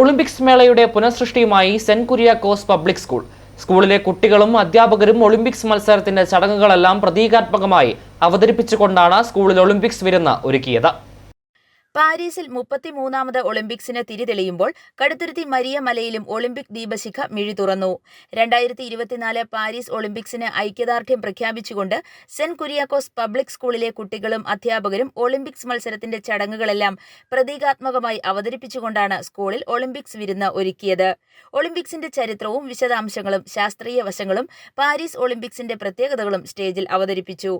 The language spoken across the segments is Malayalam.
ഒളിമ്പിക്സ് മേളയുടെ പുനഃസൃഷ്ടിയുമായി സെന്റ് കോസ് പബ്ലിക് സ്കൂൾ. സ്കൂളിലെ കുട്ടികളും അധ്യാപകരും ഒളിമ്പിക്സ് മത്സരത്തിന്റെ ചടങ്ങുകളെല്ലാം പ്രതീകാത്മകമായി അവതരിപ്പിച്ചുകൊണ്ടാണ് സ്കൂളിൽ ഒളിമ്പിക്സ് വിരുന്ന് ഒരുക്കിയത്. പാരീസിൽ മുപ്പത്തിമൂന്നാമത് ഒളിമ്പിക്സിന് തിരിതെളിയുമ്പോൾ കടുത്തുരുത്തി മരിയ മലയിലും ഒളിമ്പിക് ദീപശിഖ മിഴി തുറന്നു. രണ്ടായിരത്തി ഇരുപത്തിനാല് പാരീസ് ഒളിമ്പിക്സിന് ഐക്യദാർഢ്യം പ്രഖ്യാപിച്ചുകൊണ്ട് സെന്റ് കുര്യാക്കോസ് പബ്ലിക് സ്കൂളിലെ കുട്ടികളും അധ്യാപകരും ഒളിമ്പിക്സ് മത്സരത്തിന്റെ ചടങ്ങുകളെല്ലാം പ്രതീകാത്മകമായി അവതരിപ്പിച്ചുകൊണ്ടാണ് സ്കൂളിൽ ഒളിമ്പിക്സ് വിരുന്ന് ഒരുക്കിയത്. ഒളിമ്പിക്സിന്റെ ചരിത്രവും വിശദാംശങ്ങളും ശാസ്ത്രീയ വശങ്ങളും പാരീസ് ഒളിമ്പിക്സിന്റെ പ്രത്യേകതകളും സ്റ്റേജിൽ അവതരിപ്പിച്ചു.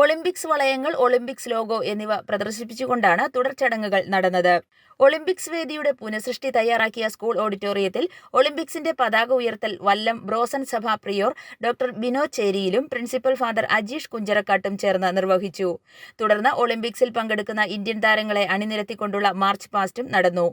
ഒളിമ്പിക്സ് വളയങ്ങൾ ഒളിമ്പിക്സ് ലോഗോ എന്നിവ പ്രദർശിപ്പിച്ചുകൊണ്ടാണ് തുടർ ചടങ്ങുകൾ നടന്നത്. ഒളിമ്പിക്സ് വേദിയുടെ പുനഃസൃഷ്ടി തയ്യാറാക്കിയ സ്കൂൾ ഓഡിറ്റോറിയത്തിൽ ഒളിമ്പിക്സിന്റെ പതാക ഉയർത്തൽ വല്ലം ബ്രോസൻ സഭാ പ്രിയോർ ഡോക്ടർ ബിനോ ചേരിയിലും പ്രിൻസിപ്പൽ ഫാദർ അജീഷ് കുഞ്ചറക്കാട്ടും ചേർന്ന് നിർവഹിച്ചു. തുടർന്ന് ഒളിമ്പിക്സിൽ പങ്കെടുക്കുന്ന ഇന്ത്യൻ താരങ്ങളെ അണിനിരത്തിക്കൊണ്ടുള്ള മാർച്ച് പാസ്റ്റും നടന്നു.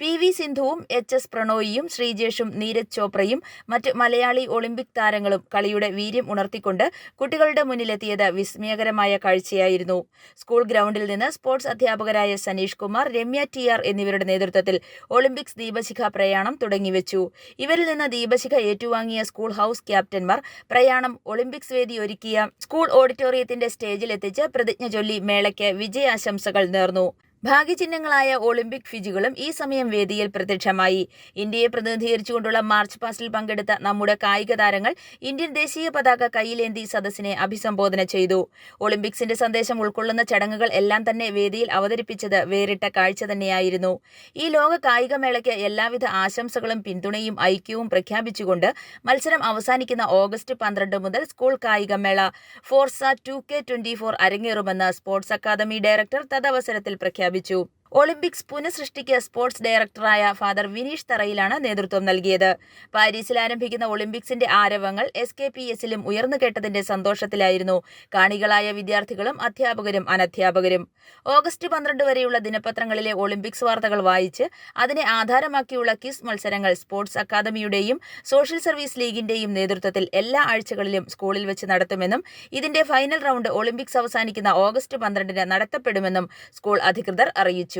പി വി സിന്ധുവും എച്ച് എസ് പ്രണോയിയും ശ്രീജേഷും നീരജ് ചോപ്രയും മറ്റ് മലയാളി ഒളിമ്പിക് താരങ്ങളും കളിയുടെ വീര്യം ഉണർത്തിക്കൊണ്ട് കുട്ടികളുടെ മുന്നിലെത്തിയത് വിസ്മയകരമായ കാഴ്ചയായിരുന്നു. സ്കൂൾ ഗ്രൗണ്ടിൽ നിന്ന് സ്പോർട്സ് അധ്യാപകരായ സനീഷ് കുമാർ രമ്യ ടി ആർ എന്നിവരുടെ നേതൃത്വത്തിൽ ഒളിമ്പിക്സ് ദീപശിഖ പ്രയാണം തുടങ്ങിവെച്ചു. ഇവരിൽ നിന്ന് ദീപശിഖ ഏറ്റുവാങ്ങിയ സ്കൂൾ ഹൌസ് ക്യാപ്റ്റന്മാർ പ്രയാണം ഒളിമ്പിക്സ് വേദി ഒരുക്കിയ സ്കൂൾ ഓഡിറ്റോറിയത്തിന്റെ സ്റ്റേജിലെത്തിച്ച് പ്രതിജ്ഞ ചൊല്ലി മേളയ്ക്ക് വിജയാശംസകൾ നേർന്നു. ഭാഗ്യചിഹ്നങ്ങളായ ഒളിമ്പിക് ഫിജുകളും ഈ സമയം വേദിയിൽ പ്രത്യക്ഷമായി. ഇന്ത്യയെ പ്രതിനിധീകരിച്ചുകൊണ്ടുള്ള മാർച്ച് പാസ്റ്റിൽ പങ്കെടുത്ത നമ്മുടെ കായിക താരങ്ങൾ ഇന്ത്യൻ ദേശീയ പതാക കയ്യിലേന്തി സദസ്സിനെ അഭിസംബോധന ചെയ്തു. ഒളിമ്പിക്സിന്റെ സന്ദേശം ഉൾക്കൊള്ളുന്ന ചടങ്ങുകൾ എല്ലാം തന്നെ വേദിയിൽ അവതരിപ്പിച്ചത് വേറിട്ട കാഴ്ച തന്നെയായിരുന്നു. ഈ ലോക കായികമേളയ്ക്ക് എല്ലാവിധ ആശംസകളും പിന്തുണയും ഐക്യവും പ്രഖ്യാപിച്ചുകൊണ്ട് മത്സരം അവസാനിക്കുന്ന ഓഗസ്റ്റ് പന്ത്രണ്ട് മുതൽ സ്കൂൾ കായികമേള Forza two K twenty four അരങ്ങേറുമെന്ന് sports academy director തദവസരത്തിൽ പ്രഖ്യാപിച്ചു. പ്രഖ്യാപിച്ചു ഒളിമ്പിക്സ് പുനഃസൃഷ്ടിക്ക് സ്പോർട്സ് ഡയറക്ടറായ ഫാദർ വിനീഷ് തറയിലാണ് നേതൃത്വം നൽകിയത്. പാരീസിൽ ആരംഭിക്കുന്ന ഒളിമ്പിക്സിന്റെ ആരവങ്ങൾ എസ് കെ പി എസിലും ഉയർന്നു കേട്ടതിന്റെ സന്തോഷത്തിലായിരുന്നു കാണികളായ വിദ്യാർത്ഥികളും അധ്യാപകരും അനധ്യാപകരും. ഓഗസ്റ്റ് പന്ത്രണ്ട് വരെയുള്ള ദിനപത്രങ്ങളിലെ ഒളിമ്പിക്സ് വാർത്തകൾ വായിച്ച് അതിനെ ആധാരമാക്കിയുള്ള കിസ് മത്സരങ്ങൾ സ്പോർട്സ് അക്കാദമിയുടെയും സോഷ്യൽ സർവീസ് ലീഗിന്റെയും നേതൃത്വത്തിൽ എല്ലാ ആഴ്ചകളിലും സ്കൂളിൽ വെച്ച് നടത്തുമെന്നും ഇതിന്റെ ഫൈനൽ റൗണ്ട് ഒളിമ്പിക്സ് അവസാനിക്കുന്ന ഓഗസ്റ്റ് പന്ത്രണ്ടിന് നടത്തപ്പെടുമെന്നും സ്കൂൾ അധികൃതർ അറിയിച്ചു.